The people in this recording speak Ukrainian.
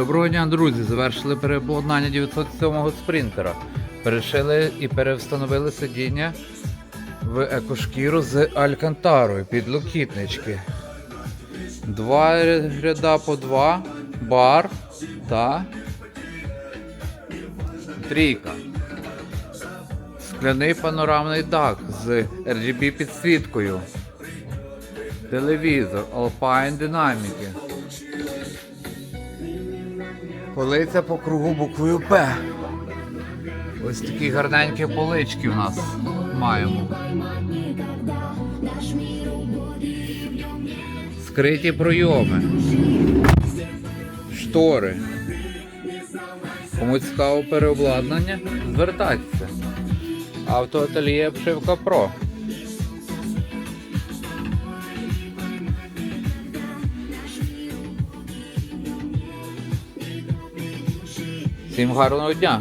Доброго дня, друзі! Завершили переобладнання 907-го спринтера. Перешили і перевстановили сидіння в екошкіру з алькантарою під локітнички. Два ряда по два, бар та трійка. Скляний панорамний дах з RGB підсвіткою. Телевізор, Alpine динаміки. Полиця по кругу буквою П. Ось такі гарненькі полички в нас маємо. Скриті пройоми. Штори. Кому цікаво переобладнання, звертайтеся. Автоательє обшивка Про. Всім гарного дня!